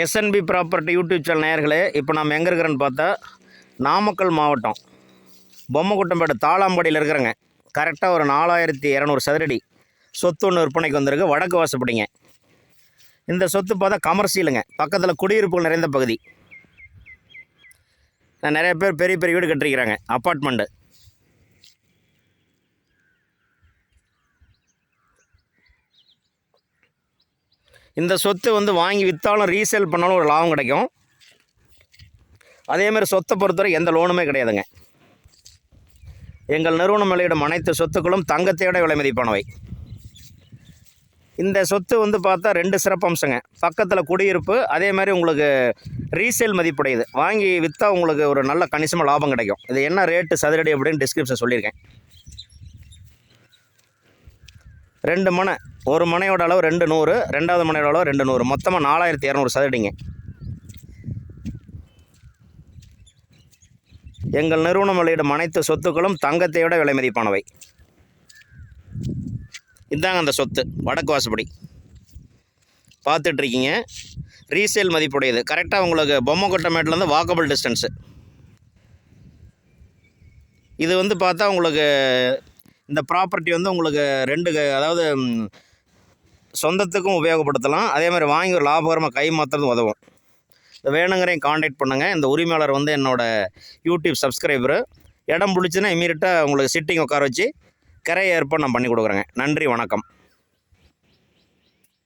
SNP property YouTube channel நேயர்களே இப்போ நம்ம எங்கே இருக்கிறோன்னு பார்த்தா நாமக்கல் மாவட்டம். பொம்மக்குட்டம்பேடு தாளாம்பாடியில் இருக்கிறேங்க. கரெக்டாக ஒரு நாலாயிரத்தி இரநூறு சதுரடி சொத்து ஒன்று விற்பனைக்கு வந்திருக்கு. வடக்கு வாசப்படிங்க. இந்த சொத்து பார்த்தா கமர்ஷியலுங்க பக்கத்தில் குடியிருப்புகள் நிறைந்த பகுதி. நிறைய பேர் பெரிய பெரிய வீடு கட்டிருக்கிறாங்க. அப்பார்ட்மெண்ட்டு இந்த சொத்து வந்து வாங்கி விற்றாலும் ரீசேல் பண்ணாலும் ஒரு லாபம் கிடைக்கும். அதேமாதிரி சொத்தை பொறுத்தவரை எந்த லோனுமே கிடையாதுங்க. எங்கள் நிறுவனம் வெளியிடும் அனைத்து சொத்துக்களும் தங்கத்தையோட விலை மதிப்பானவை. இந்த சொத்து வந்து பார்த்தா ரெண்டு சிறப்பம்சங்க பக்கத்தில் குடியிருப்பு அதே மாதிரி உங்களுக்கு ரீசேல் மதிப்புடையது. வாங்கி விற்றா உங்களுக்கு ஒரு நல்ல கணிசமாக லாபம் கிடைக்கும். இது என்ன ரேட்டு சதுரடி அப்படின்னு டிஸ்கிரிப்ஷன் சொல்லியிருக்கேன். ரெண்டு மனை ஒரு மனையோட அளவு ரெண்டு நூறு ரெண்டாவது மனையோட அளவு ரெண்டு நூறு. மொத்தமாக நாலாயிரத்தி இரநூறு சதுரடிங்க. எங்கள் நிறுவனம் வெளியிடும் அனைத்து சொத்துக்களும் தங்கத்தையோட விலை மதிப்பானவை. இதாங்க அந்த சொத்து வடக்கு வாசப்படி. பார்த்துட்ருக்கீங்க. ரீசேல் மதிப்புடையது. கரெக்டாக உங்களுக்கு பொம்மை கொட்டமேட்டிலேருந்து வாக்கபிள் டிஸ்டன்ஸு இது வந்து பார்த்தா உங்களுக்கு இந்த ப்ராப்பர்ட்டி வந்து உங்களுக்கு ரெண்டு க- அதாவது சொந்தத்துக்கும் உபயோகப்படுத்தலாம். அதே மாதிரி வாங்கி ஒரு லாபகரமாக கை மாற்றுறதும் உதவும். இந்த வேணுங்கிறேன் காண்டாக்ட் பண்ணுங்கள் இந்த உரிமையாளர் வந்து என்னோடய யூடியூப் சப்ஸ்கிரைபரு இடம் பிடிச்சுன்னா இமீடியட்டாக உங்களுக்கு சிட்டிங் உட்கார வச்சு கரை ஏற்பாடு நான் பண்ணி கொடுக்குறேங்க. நன்றி வணக்கம்.